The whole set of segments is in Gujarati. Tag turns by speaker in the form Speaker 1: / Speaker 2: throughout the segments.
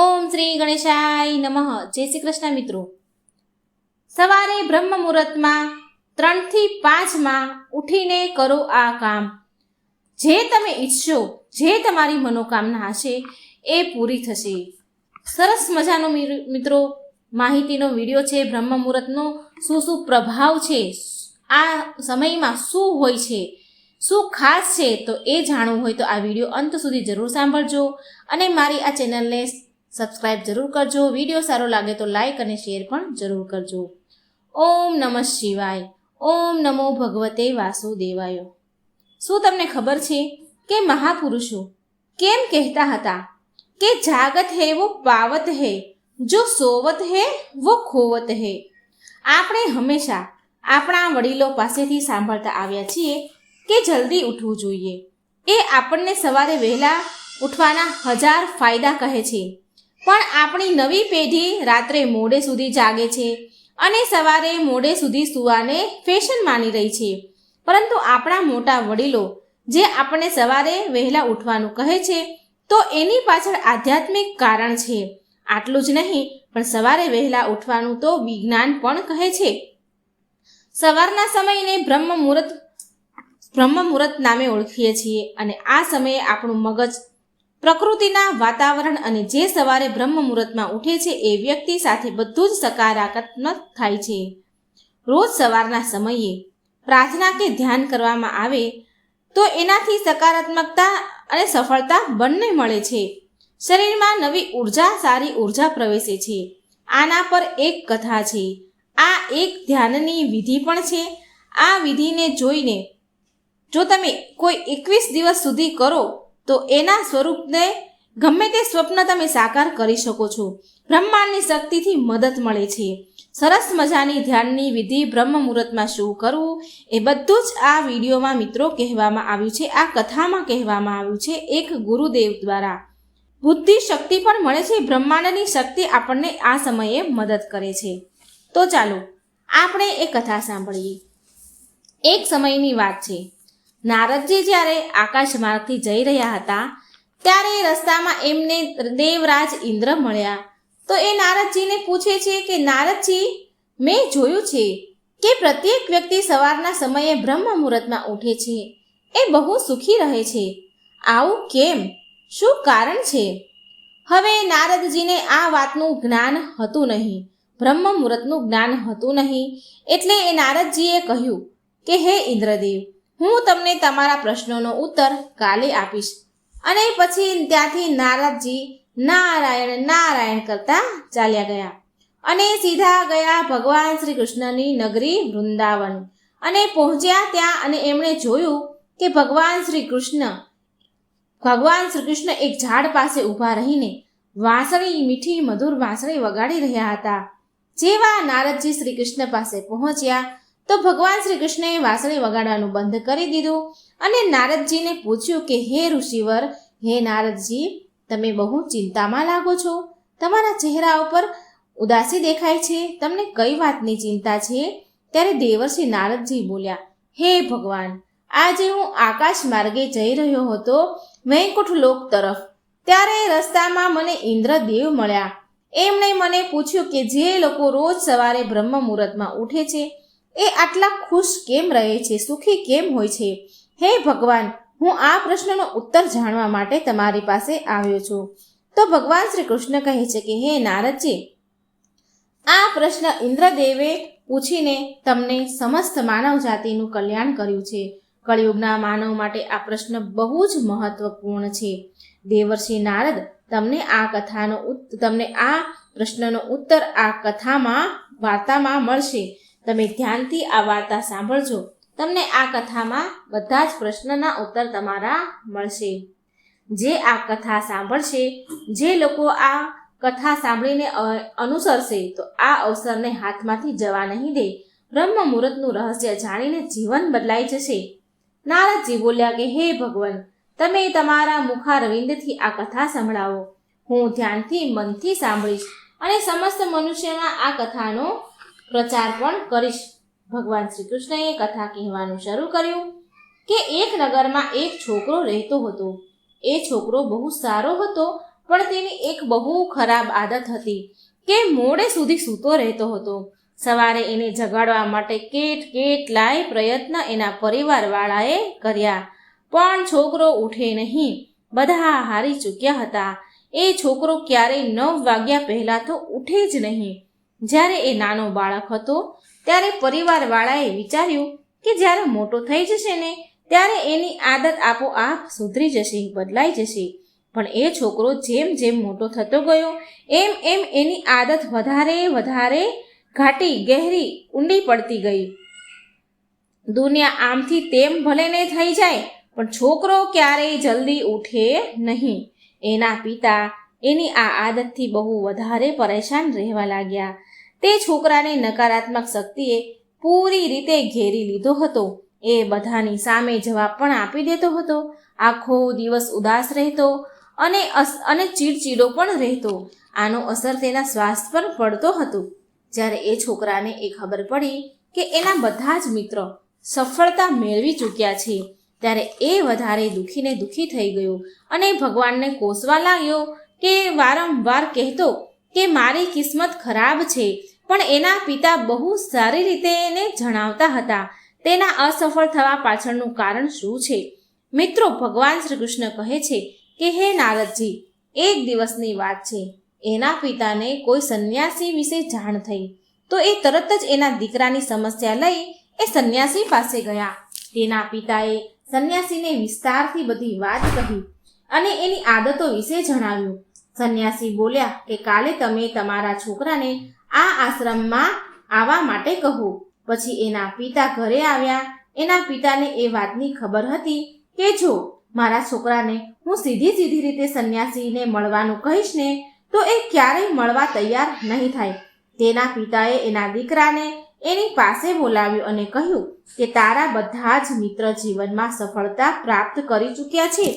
Speaker 1: ઓમ શ્રી ગણેશાય નમઃ. જય શ્રી કૃષ્ણ મિત્રો. સવારે બ્રહ્મ મુહૂર્તમાં ત્રણથી પાંચમાં ઉઠીને કરો આ કામ. જે તમે ઈચ્છો, જે તમારી મનોકામના હશે, એ પૂરી થશે. સરસ મજાનો મિત્રો, માહિતીનો વીડિયો છે, બ્રહ્મ મુહૂર્તનો. શું શું પ્રભાવ છે? આ સમયમાં શું હોય છે? શું ખાસ છે? તો એ જાણવું હોય તો આ વીડિયો અંત સુધી જરૂર સાંભળજો અને મારી આ ચેનલને સબસ્ક્રાઇબ જરૂર કરજો. વીડિયો સારો લાગે તો લાઇક અને શેર પણ જરૂર કરજો. ઓમ નમઃ શિવાય. ઓમ નમો ભગવતે વાસુદેવાય. શું તમને ખબર છે કે મહાપુરુષો કેમ કહેતા હતા કે જાગત હે વો પાવત હે, જો સોવત હે વો ખોવત હે. આપણે હંમેશા આપણા વડીલો પાસેથી સાંભળતા આવ્યા છીએ કે જલ્દી ઉઠવું જોઈએ. એ આપણને સવારે વહેલા ઉઠવાના હજાર ફાયદા કહે છે. પણ આપણી નવી પેઢી રાત્રે મોડે સુધી જાગે છે અને સવારે મોડે સુધી સુવાને ફેશન માની રહી છે. પરંતુ આપણા મોટા વડીલો જે આપણને સવારે વહેલા ઉઠવાનું કહે છે, તો એની પાછળ આધ્યાત્મિક કારણ છે. આટલું જ નહીં, પણ સવારે વહેલા ઉઠવાનું તો વિજ્ઞાન પણ કહે છે. સવારના સમયને બ્રહ્મ મુહૂર્ત બ્રહ્મ મુહૂર્ત નામે ઓળખીએ છીએ અને આ સમયે આપણું મગજ પ્રકૃતિના વાતાવરણ અને જે સવારે બ્રહ્મ મુહૂર્તમાં ઉઠે છે એ વ્યક્તિ સાથે બધું જ સકારાત્મક થાય છે. રોજ સવારના સમયે પ્રાર્થના કે ધ્યાન કરવામાં આવે તો એનાથી સકારાત્મકતા અને સફળતા બંને મળે છે. શરીરમાં નવી ઊર્જા, સારી ઊર્જા પ્રવેશે છે. આના પર એક કથા છે. આ એક ધ્યાનની વિધિ પણ છે. આ વિધિને જોઈને જો તમે કોઈ એકવીસ દિવસ સુધી કરો તો એના સ્વરૂપને ગમે તે સ્વપ્ન તમે સાકાર કરી શકો છો. બ્રહ્માંડની શક્તિથી મદદ મળે છે. સરસ મજાની ધ્યાનની વિધિ બ્રહ્મ મુહૂર્તમાં શું કરવું એ બધું જ આ વિડીયોમાં મિત્રો કહેવામાં આવ્યું છે. આ કથામાં કહેવામાં આવ્યું છે એક ગુરુદેવ દ્વારા. બુદ્ધિ શક્તિ પણ મળે છે. બ્રહ્માંડની શક્તિ આપણને આ સમયે મદદ કરે છે. તો ચાલો આપણે એ કથા સાંભળીએ. એક સમયની વાત છે. નારદજી જ્યારે આકાશ માર્ગથી જઈ રહ્યા હતા, ત્યારે રસ્તામાં એમને દેવરાજ ઇન્દ્ર મળ્યા. તો એ નારદજીને પૂછે છે કે, નારદજી, મેં જોયું છે કે પ્રત્યેક વ્યક્તિ સવારના સમયે બ્રહ્મ મુહૂર્તમાં ઉઠે છે. એ બહુ સુખી રહે છે. આવું કેમ? શું કારણ છે? હવે નારદજીને આ વાતનું જ્ઞાન હતું નહીં. બ્રહ્મ મુહૂર્તનું જ્ઞાન હતું નહીં. એટલે એ નારદજીએ કહ્યું કે, હે ઇન્દ્રદેવ હું તમને તમારા પ્રશ્નોનો ઉત્તર કાલે આપીશ. અને પછી ત્યાંથી નારદજી નારાયણ નારાયણ કરતા ચાલ્યા ગયા. અને સીધા ગયા ભગવાન શ્રી કૃષ્ણની નગરી વૃંદાવન. અને પહોંચ્યા ત્યાં અને એમણે જોયું કે ભગવાન શ્રી કૃષ્ણ ભગવાન શ્રી કૃષ્ણ એક ઝાડ પાસે ઊભા રહીને વાંસળી, મીઠી, મધુર વાંસળી વગાડી રહ્યા હતા. જેવા નારદજી શ્રી કૃષ્ણ પાસે પહોંચ્યા તો ભગવાન શ્રી કૃષ્ણએ વાંસળી વગાડવાનું બંધ કરી દીધું અને નારદજીને પૂછ્યું કે, હે ઋષિવર, હે નારદજી, તમે બહુ ચિંતામાં લાગો છો? તમારા ચહેરા ઉપર ઉદાસી દેખાય છે? તમને કઈ વાતની ચિંતા છે? ત્યારે દેવર્ષિ નારદજી બોલ્યા, હે ભગવાન, આજે હું આકાશ માર્ગે જઈ રહ્યો હતો, વૈકુંઠ લોક તરફ. ત્યારે રસ્તામાં મને ઇન્દ્રદેવ મળ્યા. એમણે મને પૂછ્યું કે, જે લોકો રોજ સવારે બ્રહ્મ મુહૂર્તમાં ઉઠે છે એ આટલા ખુશ કેમ રહે છે? સુખી કેમ હોય છે? હે ભગવાન, હું આ પ્રશ્નનો ઉત્તર જાણવા માટે તમારી પાસે આવ્યો છું. તો ભગવાન શ્રી કૃષ્ણ કહે છે કે, હે નારદજી, આ પ્રશ્ન ઇન્દ્રદેવે પૂછીને તમને સમસ્ત માનવ જાતિનું કલ્યાણ કર્યું છે. કળિયુગના માનવ માટે આ પ્રશ્ન બહુ જ મહત્વપૂર્ણ છે. દેવર્ષિ નારદ, તમને આ કથાનો તમને આ પ્રશ્નનો ઉત્તર આ કથામાં, વાર્તામાં મળશે. તમે ધ્યાનથી આ વાર્તા સાંભળજો. તમને આ કથામાં બધા જ પ્રશ્નના ઉત્તર તમારા મળશે. જે આ કથા સાંભળશે, જે લોકો આ કથા સાંભળીને અનુસરશે, તો આ અવસરને હાથમાંથી જવા નહીં દે. બ્રહ્મ મુહૂર્તનું રહસ્ય જાણીને જીવન બદલાઈ જશે. નારદજી બોલ્યા કે, હે ભગવાન, તમે તમારા મુખારવિંદથી આ કથા સંભળાવો. હું ધ્યાનથી મનથી સાંભળીશ અને સમસ્ત મનુષ્યમાં આ કથાનો પ્રચાર પણ કરીશ. ભગવાન શ્રી કૃષ્ણએ કથા કહેવાનું શરૂ કર્યું કે એક નગરમાં એક છોકરો રહેતો હતો. એ છોકરો બહુ સારો હતો, પણ તેની એક બહુ ખરાબ આદત હતી કે મોડે સુધી સૂતો રહેતો હતો. સવારે એને જગાડવા માટે કેટ કેટલાય પ્રયત્ન એના પરિવારવાળાએ કર્યા. પણ છોકરો ઉઠે નહીં. બધા હારી ચૂક્યા હતા. એ છોકરો ક્યારેય નવ વાગ્યા પહેલાં તો ઉઠે જ નહીં. જ્યારે એ નાનો બાળક હતો, ત્યારે પરિવારવાળાએ વિચાર્યું કે જ્યારે મોટો થઈ જશે ને, ત્યારે એની આદત આપોઆપ સુધરી જશે, બદલાઈ જશે. પણ એ છોકરો જેમ જેમ મોટો થતો ગયો, એમ એમ એની આદત વધારે વધારે ઘાટી ગહેરી ઊંડી પડતી ગઈ. દુનિયા આમથી તેમ ભલે ને થઈ જાય, પણ છોકરો ક્યારેય જલ્દી ઉઠે નહીં. એના પિતા એની આ આદતથી બહુ વધારે પરેશાન રહેવા લાગ્યા. તે છોકરાને નકારાત્મક શક્તિએ પૂરી રીતે ઘેરી લીધો હતો. એ બધાની સામે જવાબ પણ આપી દેતો હતો. આખો દિવસ ઉદાસ રહેતો અને અને ચીડચીડો પણ રહેતો. આનો અસર તેના સ્વાસ્થ્ય પર પડતો હતો. જ્યારે એ છોકરાને એ ખબર પડી કે એના બધા જ મિત્રો સફળતા મેળવી ચૂક્યા છે, ત્યારે એ વધારે દુખીને દુખી થઈ ગયો અને ભગવાનને કોસવા લાગ્યો કે વારંવાર કહેતો કે મારી કિસ્મત ખરાબ છે, પણ એના પિતા બહુ સારી રીતે એને જણાવતા હતા. તેના અસફળ થવા પાછળનું કારણ શું છે? મિત્રો, ભગવાન શ્રી કૃષ્ણ કહે છે કે, હે નારદજી, એક દિવસની વાત છે. એના પિતાને કોઈ સંન્યાસી વિશે જાણ થઈ. તો એ તરત જ એના દીકરાની સમસ્યા લઈ એ સંન્યાસી પાસે ગયા. તેના પિતાએ સંન્યાસીને વિસ્તારથી બધી વાત કહી અને એની આદતો વિશે જણાવ્યું. સંન્યાસી બોલ્યા કે કાલે તમે તમારા છોકરાને આ આશ્રમમાં આવવા માટે કહો. પછી એના પિતા ઘરે આવ્યા. એના પિતાને એ વાતની ખબર હતી કે જો મારા છોકરાને હું સીધી સીધી રીતે સંન્યાસીને મળવાનું કહીશ ને, તો એ ક્યારેય મળવા તૈયાર નહીં થાય. તેના પિતાએ એના દીકરાને એની પાસે બોલાવ્યો અને કહ્યું કે તારા બધા જ મિત્ર જીવનમાં સફળતા પ્રાપ્ત કરી ચૂક્યા છે.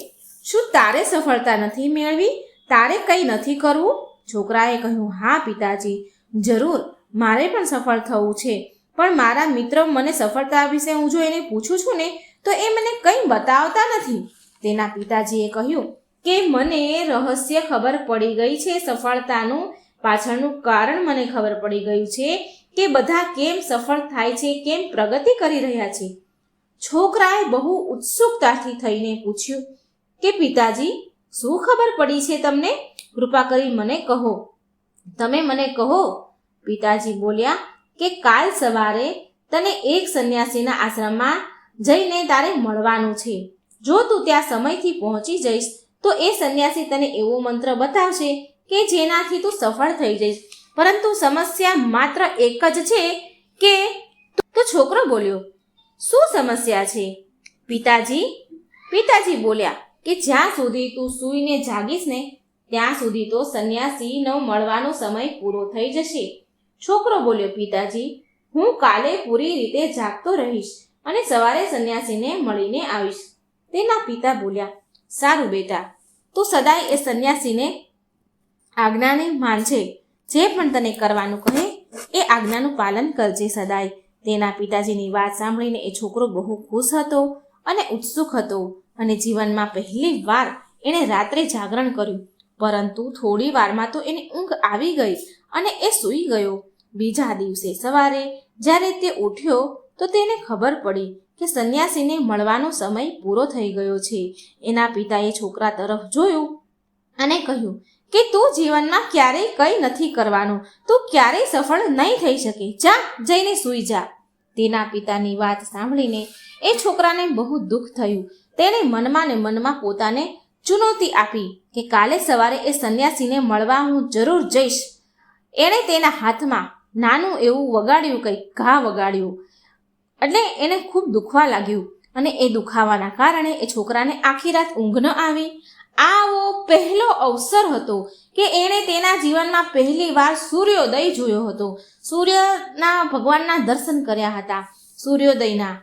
Speaker 1: શું તારે સફળતા નથી મેળવી? તારે કંઈ નથી કરવું? છોકરાએ કહ્યું, હા, પિતાજી, જરૂર, મારે પણ સફળ થવું છે. પણ મારા મિત્ર મને સફળતા વિશે હું જો એને પૂછું છું ને, તો એ મને કંઈ બતાવતા નથી. તેના પિતાજીએ કહ્યું કે, મને રહસ્ય ખબર પડી ગઈ છે સફળતાનું. પાછળનું કારણ મને ખબર પડી ગયું છે કે બધા કેમ સફળ થાય છે, કેમ પ્રગતિ કરી રહ્યા છે. છોકરાએ બહુ ઉત્સુકતાથી થઈને પૂછ્યું કે, પિતાજી શું ખબર પડી છે તમને? કૃપા કરી મને કહો. તમે મને કહો, પિતાજી બોલ્યા, કે કાલ સવારે તને એક સંન્યાસીના આશ્રમમાં જઈને તારે મળવાનું છે. જો તું ત્યાં સમયથી પહોંચી જઈશ, તો એ સંન્યાસી તને એવો મંત્ર બતાવશે કે જેનાથી તું સફળ થઈ જઈશ. પરંતુ સમસ્યા માત્ર એક જ છે કે તો છોકરો બોલ્યો, શું સમસ્યા છે? પિતાજી પિતાજી બોલ્યા કે જ્યાં સુધી તું સૂઈને જાગીશ ને, ત્યાં સુધી તો સંન્યાસીનો મળવાનો સમય પૂરો થઈ જશે. છોકરો બોલ્યો, પિતાજી, હું કાલે પૂરી રીતે જાગતો રહીશ અને સવારે સંન્યાસીને મળીને આવીશ. તેના પિતા બોલ્યા, સારું બેટા, તું સદાય એ સંન્યાસીને આજ્ઞાને માનજે. જે પણ તને કરવાનું કહે, એ આજ્ઞાનું પાલન કરજે સદાય. તેના પિતાજીની વાત સાંભળીને એ છોકરો બહુ ખુશ હતો અને ઉત્સુક હતો. અને જીવનમાં પહેલી વાર એણે રાત્રે જાગરણ કર્યું. પરંતુ થોડી વારમાં તો એને ઊંઘ આવી ગઈ અને એ સૂઈ ગયો. બીજા દિવસે સવારે જ્યારે તે ઉઠ્યો તો તેને ખબર પડી કે સંન્યાસીને મળવાનો સમય પૂરો થઈ ગયો છે. એના પિતાએ છોકરા તરફ જોયું અને કહ્યું કે તું જીવનમાં ક્યારેય કંઈ નથી કરવાનું. તું ક્યારેય સફળ નહીં થઈ શકે. જા, જઈને સૂઈ જા. તેના પિતાની વાત સાંભળીને એ છોકરાને બહુ દુઃખ થયું તેણે મનમાં ને મનમાં પોતાને ચુનૌતી આપી કે કાલે સવારે એ સંન્યાસીને મળવા હું જરૂર જઈશ. એણે તેના હાથમાં નાનું એવું વગાડ્યું, કંઈક ઘા વગાડ્યું. એટલે એને ખૂબ દુખવા લાગ્યું અને એ દુખાવાના કારણે એ છોકરાને આખી રાત ઊંઘ ન આવી. આવો પહેલો અવસર હતો કે એણે તેના જીવનમાં પહેલી વાર સૂર્યોદય જોયો હતો. સૂર્યના ભગવાનના દર્શન કર્યા હતા. સૂર્યોદયના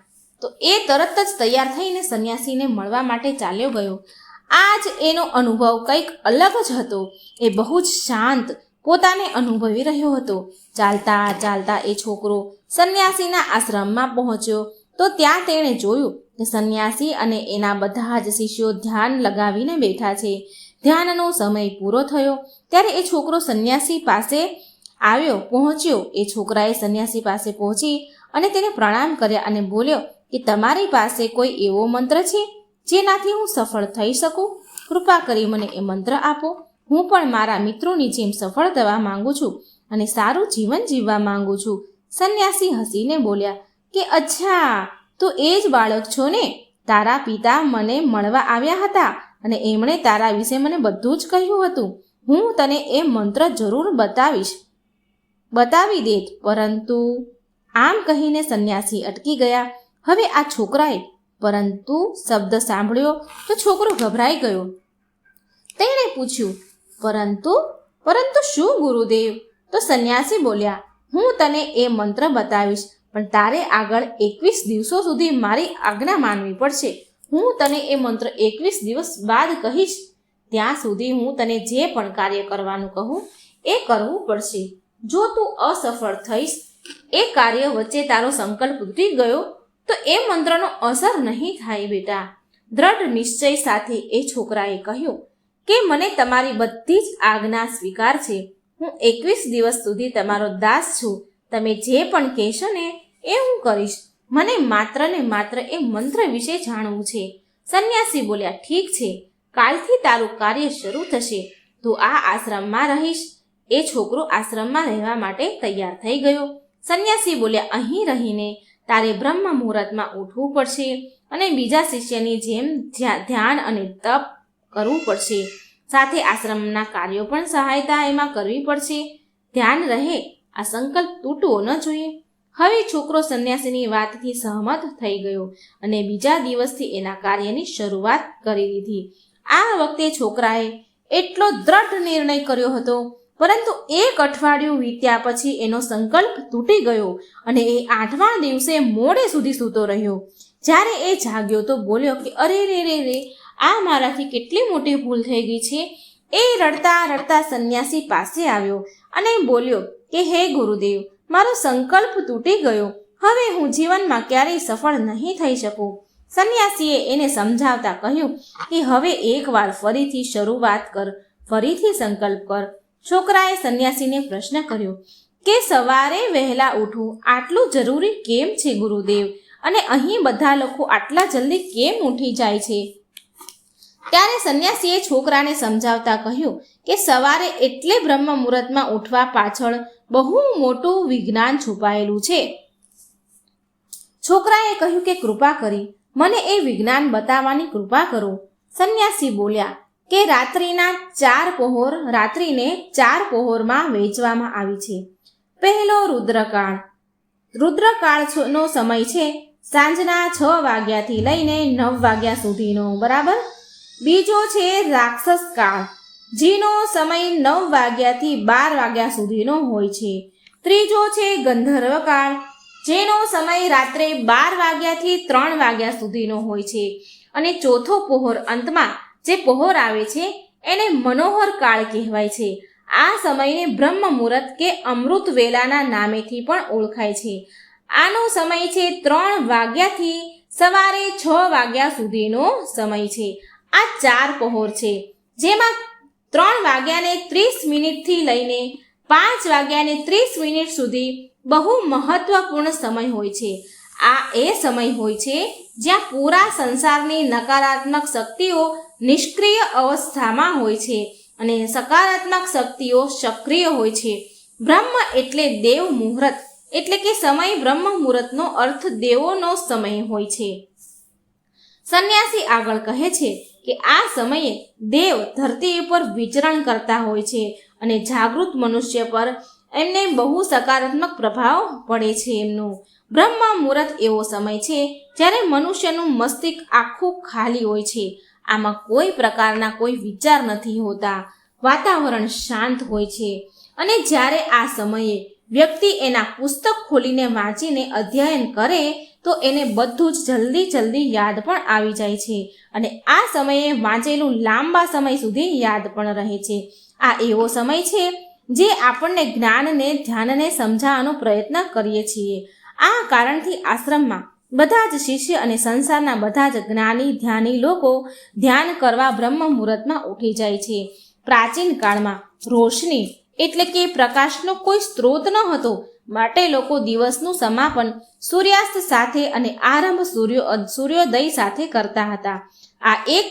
Speaker 1: તો એ તરત જ તૈયાર થઈને સંન્યાસીને મળવા માટે ચાલ્યો ગયો. આ જ એનો અનુભવ કંઈક અલગ જ હતો. એ બહુ જ શાંત પોતાને અનુભવી રહ્યો હતો. ચાલતા ચાલતા એ છોકરો સંન્યાસીના આશ્રમમાં પહોંચ્યો. તો ત્યાં તેણે જોયું કે સંન્યાસી અને એના બધા જ શિષ્યો ધ્યાન લગાવીને બેઠા છે. ધ્યાનનો સમય પૂરો થયો. ત્યારે એ છોકરો સંન્યાસી પાસે આવ્યો, પહોંચ્યો. એ છોકરાએ સંન્યાસી પાસે પહોંચી અને તેને પ્રણામ કર્યા અને બોલ્યો કે તમારી પાસે કોઈ એવો મંત્ર છે? જેનાથી હું સફળ થઈ શકું? કૃપા કરી મને એ મંત્ર આપો. હું પણ મારા મિત્રોની જેમ સફળ થવા માંગુ છું અને સારું જીવન જીવવા માંગુ છું. સંન્યાસી હસીને બોલ્યા, કે અચ્છા, તું એ જ બાળક છો ને? તારા પિતા મને મળવા આવ્યા હતા અને એમણે તારા વિશે મને બધું જ કહ્યું હતું. હું તને એ મંત્ર જરૂર બતાવીશ. બતાવી દેત. પરંતુ આમ કહીને સંન્યાસી અટકી ગયા. હવે આ છોકરાએ પરંતુ શબ્દ સાંભળ્યો તો છોકરો ગભરાઈ ગયો. તેણે પૂછ્યું, પરંતુ પરંતુ શું ગુરુદેવ? તો સંન્યાસી બોલ્યા, હું તને એ મંત્ર બતાવીશ, પણ તારે આગળ એકવીસ દિવસો સુધી મારી આજ્ઞા માનવી પડશે. હું તને એ મંત્ર એકવીસ દિવસ બાદ કહીશ. ત્યાં સુધી હું તને જે પણ કાર્ય કરવાનું કહું, એ કરવું પડશે. જો તું અસફળ થઈશ, એ કાર્ય વચ્ચે તારો સંકલ્પ ઉતરી ગયો તો એ મંત્રનો અસર નહીં થાય બેટા. દ્રઢ નિશ્ચય સાથે એ છોકરાએ કહ્યું, કે મને તમારી બધી જ આજ્ઞા સ્વીકાર છે. હું એકવીસ દિવસ સુધી તમારો દાસ છું. તમે જે પણ કહેશો ને એ હું કરીશ. મને માત્ર ને માત્ર એ મંત્ર વિશે જાણવું છે. સંન્યાસી બોલ્યા, ઠીક છે. કાલથી તારું કાર્ય શરૂ થશે. તું આ આશ્રમમાં રહીશ. એ છોકરો આશ્રમમાં રહેવા માટે તૈયાર થઈ ગયો. સંન્યાસી બોલ્યા, અહીં રહીને તારે બ્રહ્મ મુહૂર્તમાં ઉઠવું પડશે અને બીજા શિષ્યની જેમ ધ્યાન અને તપ કરવું પડશે. સાથે આશ્રમના કાર્યો પણ સહાયતા એમાં કરવી પડશે. ધ્યાન રહે, આ સંકલ્પ તૂટવો ન જોઈએ. હવે છોકરો સંન્યાસીની વાતથી સહમત થઈ ગયો અને બીજા દિવસથી એના કાર્યની શરૂઆત કરી દીધી. આ વખતે છોકરાએ એટલો દ્રઢ નિર્ણય કર્યો હતો પરંતુ એક અઠવાડિયું વીત્યા પછી એનો સંકલ્પ તૂટી ગયો અને એ આઠમા દિવસે મોડે સુધી સૂતો રહ્યો. જ્યારે એ જાગ્યો તો બોલ્યો કે, અરે, રે રે રે, આ મારાથી કેટલી મોટી ભૂલ થઈ ગઈ છે. એ રડતા રડતા સંન્યાસી પાસે આવ્યો અને બોલ્યો કે, હે ગુરુદેવ, મારો સંકલ્પ તૂટી ગયો. હવે હું જીવનમાં ક્યારેય સફળ નહીં થઈ શકું. સંન્યાસીએ એને સમજાવતા કહ્યું કે, હવે એકવાર ફરીથી શરૂઆત કર, ફરીથી સંકલ્પ કર. છોકરાએ સંન્યાસીને પ્રશ્ન કર્યો, કે સવારે વહેલા ઉઠવું આટલું જરૂરી કેમ છે ગુરુદેવ? અને અહીં બધા લોકો આટલા જલ્દી કેમ ઉઠી જાય છે? ત્યારે સંન્યાસીએ છોકરાને સમજાવતા કહ્યું કે સવારે એટલે બ્રહ્મ મુહૂર્તમાં ઉઠવા પાછળ બહુ મોટું વિજ્ઞાન છુપાયેલું છે. છોકરાએ કહ્યું કે કૃપા કરી, મને એ વિજ્ઞાન બતાવવાની કૃપા કરો. સંન્યાસી બોલ્યા કે રાત્રિના ચાર પહોર રાત્રિને ચાર પહોરમાં વહેંચવામાં આવી છે. પહેલો રુદ્રકાળ. રુદ્રકાળનો સમય છે સાંજના છ વાગ્યાથી લઈને નવ વાગ્યા સુધીનો, બરાબર? બીજો છે રાક્ષસ કાળ જેનો સમય નવ વાગ્યાથી બાર વાગ્યા સુધીનો હોય છે. ત્રીજો છે ગંધર્વ કાળ જેનો સમય રાત્રે બાર વાગ્યાથી ત્રણ વાગ્યા સુધીનો હોય છે. અને ચોથો પહોર અંતમાં જે પહોર આવે છે, એને મનોહર કાળ કહેવાય છે. આ સમયને બ્રહ્મ મુહૂર્ત કે અમૃત વેલાના નામેથી પણ ઓળખાય છે. આનો સમય છે ત્રણ વાગ્યાથી સવારે છ વાગ્યા સુધીનો સમય છે. આ ચાર પહોર છે. જેમાં ત્રણ વાગ્યાને ત્રીસ મિનિટથી લઈને પાંચ વાગ્યાને ત્રીસ મિનિટ સુધી બહુ મહત્વપૂર્ણ સમય હોય છે. આ એ સમય હોય છે જ્યાં પૂરા સંસારની નકારાત્મક શક્તિઓ નિષ્ક્રિય અવસ્થામાં હોય છે અને સકારાત્મક શક્તિઓ સક્રિય હોય છે. બ્રહ્મ એટલે દેવ મુહૂર્ત, એટલે કે સમય બ્રહ્મ મુહૂર્તનો અર્થ દેવોનો સમય હોય છે. સંન્યાસી આગળ કહે છે કે આ સમયે દેવ ધરતી ઉપર વિચરણ કરતા હોય છે અને જાગૃત મનુષ્ય પર એમને બહુ સકારાત્મક પ્રભાવ પડે છે એમનું. બ્રહ્મ મુહૂર્ત એવો સમય છે જ્યારે મનુષ્યનું મસ્તિષ્ક આખું ખાલી હોય છે આમાં કોઈ પ્રકારના કોઈ વિચાર નથી હોતા. વાતાવરણ શાંત હોય છે. અને જ્યારે આ સમયે વ્યક્તિ એના પુસ્તક ખોલીને વાંચીને અધ્યયન કરે, તો એને બધું જ જલ્દી જલ્દી યાદ પણ આવી જાય છે. અને આ સમયે વાંચેલું લાંબા સમય સુધી યાદ પણ રહે છે. આ એવો સમય છે, જે આપણને જ્ઞાનને, ધ્યાનને સમજાવવાનો પ્રયત્ન કરીએ છીએ. આ કારણથી આશ્રમમાં બધા જ શિષ્ય અને સંસારના બધા જ જ્ઞાની, ધ્યાની લોકો ધ્યાન કરવા બ્રહ્મ મુહૂર્તમાં ઉઠી જાય છે. પ્રાચીન કાળમાં રોશની એટલે કે પ્રકાશનો કોઈ સ્ત્રોત ન હતો. માટે લોકો દિવસનું સમાપન સૂર્યાસ્ત સાથે અને આરંભ સૂર્યો, સૂર્યોદય સાથે કરતા હતા. આ એક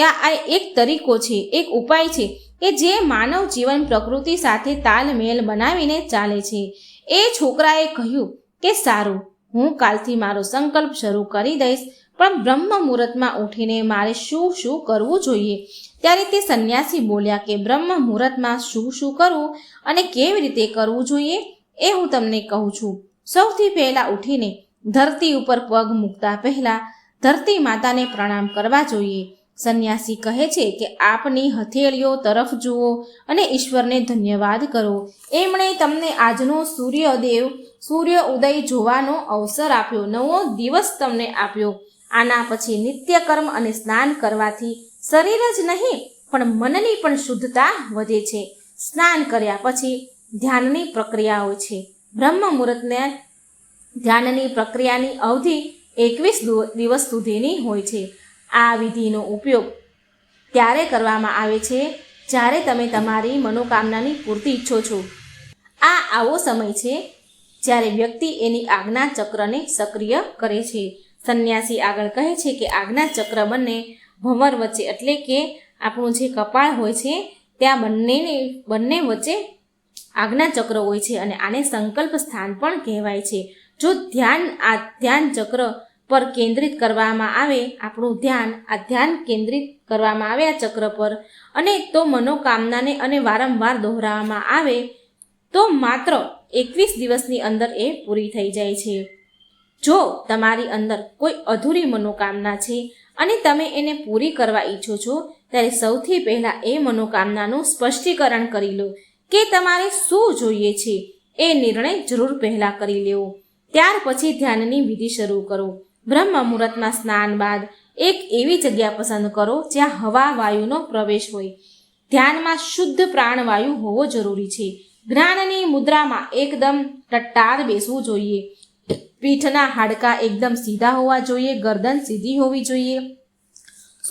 Speaker 1: આ એક તરીકો છે, એક ઉપાય છે કે જે માનવ જીવન પ્રકૃતિ સાથે તાલમેલ બનાવીને ચાલે છે. એ છોકરાએ કહ્યું કે સારું હું કાલથી મારો સંકલ્પ શરૂ કરી દઈશ, પણ બ્રહ્મ મુહૂર્તમાં ઉઠીને મારે શું શું કરવું જોઈએ? ત્યારે તે સંન્યાસી બોલ્યા કે, બ્રહ્મ મુહૂર્તમાં શું શું કરવું અને કેવી રીતે કરવું જોઈએ? એ હું તમને કહું છું. સૌથી પહેલાં ઉઠીને ધરતી ઉપર પગ મૂકતા પહેલાં ધરતી માતાને પ્રણામ કરવા જોઈએ. સંન્યાસી કહે છે કે આપની હથેળીઓ તરફ જુઓ અને ઈશ્વરને ધન્યવાદ કરો. એમણે તમને આજનો સૂર્યદેવ, સૂર્ય ઉદય જોવાનો અવસર આપ્યો. નવો દિવસ તમને આપ્યો. આના પછી નિત્યકર્મ અને સ્નાન કરવાથી શરીર જ નહીં, પણ મનની પણ શુદ્ધતા વધે છે. સ્નાન કર્યા પછી ધ્યાનની પ્રક્રિયા હોય છે. બ્રહ્મ મુહૂર્તને ધ્યાનની પ્રક્રિયાની અવધિ એકવીસ દિવસ સુધીની હોય છે. આ વિધિનો ઉપયોગ ત્યારે કરવામાં આવે છે જ્યારે તમે તમારી મનોકામનાની પૂર્તિ ઈચ્છો છો. આ આવો સમય છે જ્યારે વ્યક્તિ એની આજ્ઞા ચક્રને સક્રિય કરે છે. સંન્યાસી આગળ કહે છે કે આજ્ઞા ચક્ર બંને ભમર વચ્ચે એટલે કે આપણું જે કપાળ હોય છે ત્યાં બંનેને, બંને વચ્ચે આજ્ઞા ચક્ર હોય છે અને આને સંકલ્પ સ્થાન પણ કહેવાય છે. જો ધ્યાન, આ ધ્યાન ચક્ર પર કેન્દ્રિત કરવામાં આવે, આપણું ધ્યાન આ ધ્યાન કેન્દ્રિત કરવામાં આવે આ ચક્ર પર અને તો મનોકામનાને અને વારંવાર દોહરાવવામાં આવે, તો માત્ર એકવીસ દિવસની અંદર એ પૂરી થઈ જાય છે. જો તમારી અંદર કોઈ અધૂરી મનોકામના છે અને તમે એને પૂરી કરવા ઈચ્છો છો, ત્યારે સૌથી પહેલાં એ મનોકામનાનું સ્પષ્ટીકરણ કરી લો કે તમારે શું જોઈએ છે. એ નિર્ણય જરૂર પહેલાં કરી લેવો. ત્યાર પછી ધ્યાનની વિધિ શરૂ કરો. બ્રહ્મ મુહૂર્તમાં સ્નાન બાદ એક એવી જગ્યા પસંદ કરો જ્યાં હવા વાયુનો પ્રવેશ હોય. ધ્યાનમાં શુદ્ધ પ્રાણવાયુ હોવો જરૂરી છે. જ્ઞાનની મુદ્રામાં એકદમ ટટ્ટાર બેસવું જોઈએ. પીઠના હાડકાં એકદમ સીધા હોવા જોઈએ, ગરદન સીધી હોવી જોઈએ.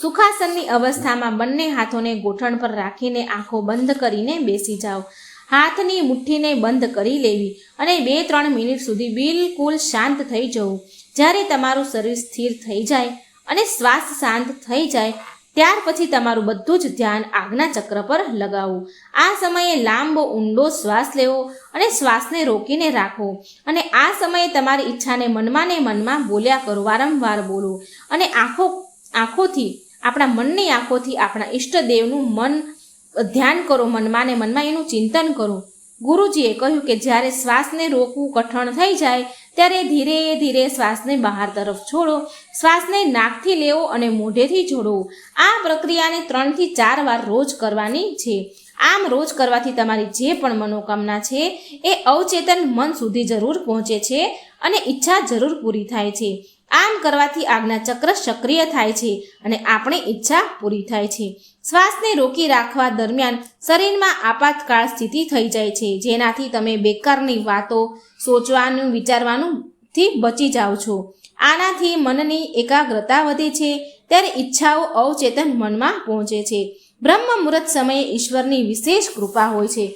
Speaker 1: સુખાસનની અવસ્થામાં બંને હાથોને ગોઠણ પર રાખીને આંખો બંધ કરીને બેસી જાઓ. હાથની મુઠ્ઠીને બંધ કરી લેવી અને બે ત્રણ મિનિટ સુધી બિલકુલ શાંત થઈ જવું. જ્યારે તમારું શરીર સ્થિર થઈ જાય અને શ્વાસ શાંત થઈ જાય, ત્યાર પછી તમારું બધું જ ધ્યાન આજ્ઞા ચક્ર પર લગાવવું આ સમયે લાંબો ઊંડો શ્વાસ લેવો અને શ્વાસને રોકીને રાખો અને આ સમયે તમારી ઈચ્છાને મનમાં ને મનમાં બોલ્યા કરો, વારંવાર બોલો અને આંખો, આંખોથી, આપણા મનની આંખોથી આપણા ઈષ્ટદેવનું મન ધ્યાન કરો, મનમાં ને મનમાં એનું ચિંતન કરો. ગુરુજીએ કહ્યું કે જ્યારે શ્વાસને રોકવું કઠણ થઈ જાય ત્યારે ધીરે ધીરે શ્વાસને બહાર તરફ છોડો, શ્વાસને નાકથી લેવો અને મોઢેથી છોડવો આ પ્રક્રિયાને ત્રણથી ચાર વાર રોજ કરવાની છે. આમ રોજ કરવાથી તમારી જે પણ મનોકામના છે એ અવચેતન મન સુધી જરૂર પહોંચે છે અને ઈચ્છા જરૂર પૂરી થાય છે. આમ કરવાથી આજ્ઞા ચક્ર સક્રિય થાય છે અને આપણી ઈચ્છા પૂરી થાય છે. શ્વાસને રોકી રાખવા દરમિયાન શરીરમાં આપાતકાળ સ્થિતિ થઈ જાય છે. જેનાથી તમે બેકારની વાતો સોચવાનું વિચારવાનું થી બચી જાઓ છો. આનાથી મનની એકાગ્રતા વધે છે. ત્યારે ઈચ્છાઓ અવચેતન મનમાં પહોંચે છે. બ્રહ્મ મુહૂર્ત સમયે ઈશ્વરની વિશેષ કૃપા હોય છે.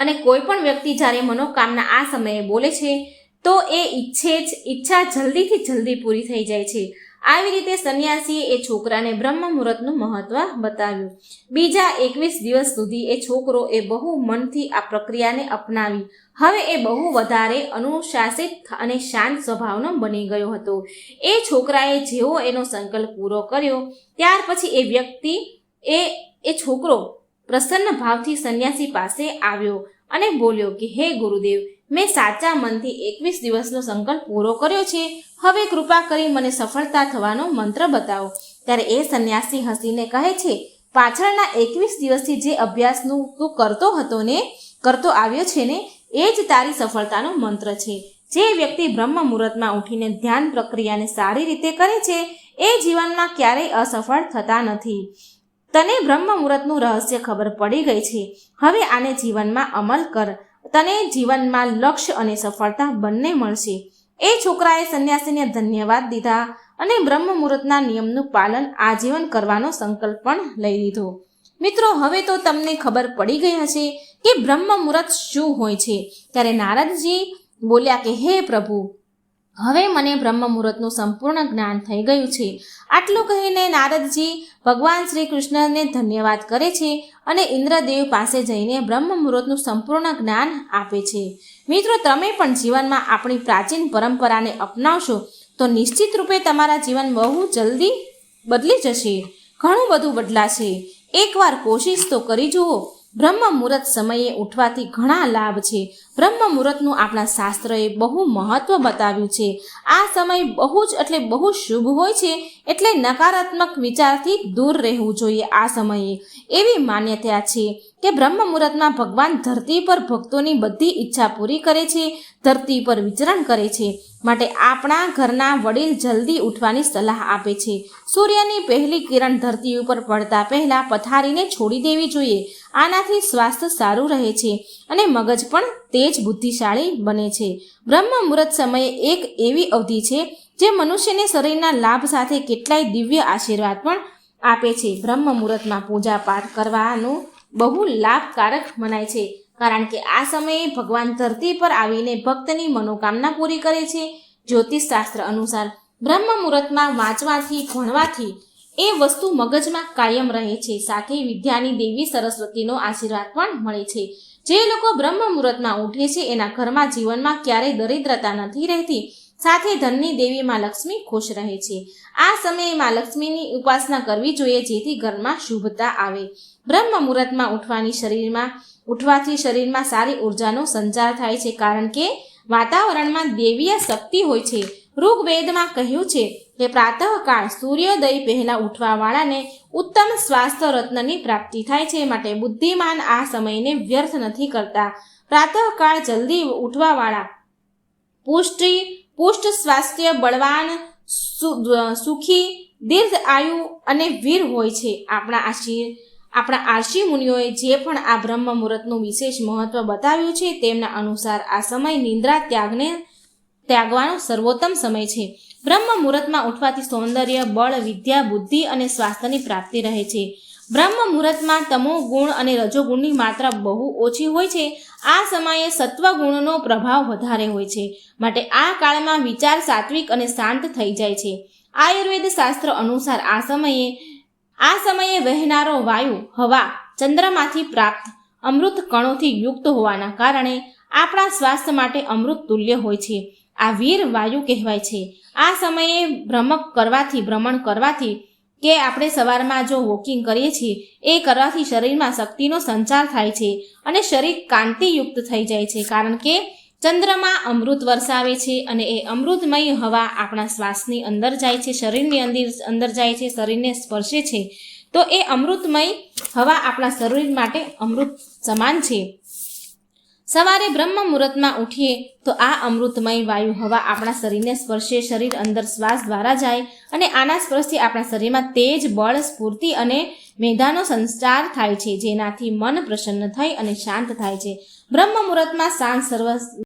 Speaker 1: અને કોઈ પણ વ્યક્તિ જ્યારે મનોકામના આ સમયે બોલે છે તો એ ઈચ્છે જ, ઈચ્છા જલ્દીથી જલ્દી પૂરી થઈ જાય છે. આવી રીતે સંન્યાસીએ એ છોકરાને બ્રહ્મ મુહૂર્તનું મહત્વ બતાવ્યું. બીજા એકવીસ દિવસ સુધી એ છોકરો એ બહુ મનથી આ પ્રક્રિયાને અપનાવી. હવે એ બહુ વધારે અનુશાસિત અને શાંત સ્વભાવનો બની ગયો હતો. એ છોકરાએ જેવો એનો સંકલ્પ પૂરો કર્યો, ત્યાર પછી એ વ્યક્તિ એ એ છોકરો પ્રસન્ન ભાવથી સંન્યાસી પાસે આવ્યો અને બોલ્યો કે, હે ગુરુદેવ મેં સાચા મનથી એકવીસ દિવસનો સંકલ્પ પૂરો કર્યો છે. હવે કૃપા કરી મને સફળતા થવાનો મંત્ર બતાવો. ત્યારે એ સંન્યાસી હસીને કહે છે, પાછળના એકવીસ દિવસથી જે અભ્યાસનું તું કરતો હતો ને, કરતો આવ્યો છે ને, એ જ તારી સફળતાનો મંત્ર છે. જે વ્યક્તિ બ્રહ્મ મુહૂર્તમાં ઉઠીને ધ્યાન પ્રક્રિયાને સારી રીતે કરે છે, એ જીવનમાં ક્યારેય અસફળ થતા નથી. તને બ્રહ્મ મુહૂર્તનું રહસ્ય ખબર પડી ગઈ છે. હવે આને જીવનમાં અમલ કર. તને જીવનમાં લક્ષ્ય અને સફળતા બંને મળશે. એ છોકરાએ સંન્યાસીને ધન્યવાદ દીધા અને બ્રહ્મ મુહૂર્તના નિયમનું પાલન આજીવન કરવાનો સંકલ્પ પણ લઈ લીધો. મિત્રો, હવે તો તમને ખબર પડી ગઈ હશે કે બ્રહ્મ મુહૂર્ત શું હોય છે. ત્યારે નારદજી બોલ્યા કે, હે પ્રભુ હવે મને બ્રહ્મ મુહૂર્તનું સંપૂર્ણ જ્ઞાન થઈ ગયું છે. આટલું કહીને નારદજી ભગવાન શ્રી કૃષ્ણને ધન્યવાદ કરે છે અને ઇન્દ્રદેવ પાસે જઈને બ્રહ્મ મુહૂર્તનું સંપૂર્ણ જ્ઞાન આપે છે. મિત્રો, તમે પણ જીવનમાં આપણી પ્રાચીન પરંપરાને અપનાવશો તો નિશ્ચિત રૂપે તમારા જીવન બહુ જલ્દી બદલી જશે. ઘણું બધું બદલાશે. એકવાર કોશિશ તો કરી જુઓ. બ્રહ્મ મુહૂર્ત સમયે ઉઠવાથી ઘણા લાભ છે. બ્રહ્મ મુહૂર્તનું આપણા શાસ્ત્રએ બહુ મહત્વ બતાવ્યું છે. આ સમય બહુ જ એટલે બહુ શુભ હોય છે એટલે નકારાત્મક વિચારથી દૂર રહેવું જોઈએ આ સમયે. એવી માન્યતા છે કે બ્રહ્મ મુહૂર્તમાં ભગવાન ધરતી પર ભક્તોની બધી ઈચ્છા પૂરી કરે છે, ધરતી પર વિચરણ કરે છે. માટે આપણા ઘરના વડીલ જલ્દી ઉઠવાની સલાહ આપે છે. સૂર્યની પહેલી કિરણ ધરતી ઉપર પડતા પહેલા પથારીને છોડી દેવી જોઈએ. આનાથી સ્વાસ્થ્ય સારું રહે છે અને મગજ પણ તેજ બુદ્ધિશાળી બને છે. બ્રહ્મ મુહૂર્ત સમયે એક એવી અવધિ છે જે મનુષ્યને શરીરના લાભ સાથે કેટલાય દિવ્ય આશીર્વાદ પણ આપે છે. બ્રહ્મ મુહૂર્તમાં પૂજા પાઠ કરવાનું બહુ લાભકારક મનાય છે, કારણ કે આ સમયે ભગવાન ધરતી પર આવીને ભક્તની મનોકામના પૂરી કરે છે. જ્યોતિષ શાસ્ત્ર અનુસાર બ્રહ્મ મુહૂર્તમાં વાંચવાથી, ભણવાથી એ વસ્તુ મગજમાં કાયમ રહે છે. સાથે વિદ્યાની દેવી સરસ્વતીનો આશીર્વાદ પણ મળે છે. જે લોકો બ્રહ્મ મુહૂર્તમાં ઉઠે છે, એના ઘરમાં જીવનમાં ક્યારેય દરિદ્રતા નથી રહેતી. સાથે ધનની દેવી માં લક્ષ્મી ખુશ રહે છે. આ સમયે માં લક્ષ્મીની ઉપાસના કરવી જોઈએ, જેથી ઘરમાં શુભતા આવે. બ્રહ્મ મુહૂર્તમાં ઉઠવાની શરીરમાં, ઉઠવાથી શરીરમાં સારી ઉર્જાનો સંચાર થાય છે, કારણ કે વાતાવરણમાં દેવીય શક્તિ હોય છે. ઋગ્વેદમાં કહ્યું છે કે પ્રાતઃકાળ સૂર્યોદય પહેલા ઉઠવાવાળાને ઉત્તમ સ્વાસ્થ્ય રત્નની પ્રાપ્તિ થાય છે. માટે બુદ્ધિમાન આ સમયને વ્યર્થ નથી કરતા. પ્રાતઃકાળ જલ્દી ઉઠવાવાળા પુષ્ટિ, પુષ્ટ સ્વાસ્થ્ય, બળવાન સુખી, દીર્ઘ આયુ અને વીર હોય છે. આપણા આશીર આપણા આશી મુનિઓએ જે પણ આ બ્રહ્મ મુહૂર્તનું વિશેષ મહત્વ બતાવ્યું છે, તેમના અનુસાર આ સમય નિંદ્રા, ત્યાગને ત્યાગવાનો સર્વોત્તમ સમય છે. બ્રહ્મ મુહૂર્તમાં ઉઠવાથી સૌંદર્ય, બળ, વિદ્યા, બુદ્ધિ અને સ્વાસ્થ્યની પ્રાપ્તિ રહે છે. બ્રહ્મ મુહૂર્તમાં તમો ગુણ અને રજોગુણની માત્રા બહુ ઓછી હોય છે. આ સમયે સત્વગુણનો પ્રભાવ વધારે હોય છે. માટે આ કાળમાં વિચાર સાત્વિક અને શાંત થઈ જાય છે. આયુર્વેદ શાસ્ત્ર અનુસાર આ સમયે આ સમયે વહેનારો વાયુ, હવા, ચંદ્રમાંથી પ્રાપ્ત અમૃત કણોથી યુક્ત હોવાના કારણે આપણા સ્વાસ્થ્ય માટે અમૃત તુલ્ય હોય છે. આ વીર વાયુ કહેવાય છે. આ સમયે ભ્રમક કરવાથી, ભ્રમણ કરવાથી કે આપણે સવારમાં જો વોકિંગ કરીએ છીએ, એ કરવાથી શરીરમાં શક્તિનો સંચાર થાય છે અને શરીર કાંતિયુક્ત થઈ જાય છે. કારણ કે ચંદ્રમાં અમૃત વરસાવે છે અને એ અમૃતમય હવા આપણા શ્વાસની અંદર જાય છે, શરીરની અંદર અંદર જાય છે, શરીરને સ્પર્શે છે. તો એ અમૃતમય હવા આપણા શરીર માટે અમૃત સમાન છે. સવારે બ્રહ્મ મુહૂર્તમાં ઉઠીએ તો આ અમૃતમય વાયુ હવા આપણા શરીરને સ્પર્શે, શરીર અંદર શ્વાસ દ્વારા જાય અને આના સ્પર્શથી આપણા શરીરમાં તેજ, બળ, સ્ફૂર્તિ અને મેધાનો સંચાર થાય છે, જેનાથી મન પ્રસન્ન થઈ અને શાંત થાય છે. બ્રહ્મ મુહૂર્તમાં સાંજ સર્વ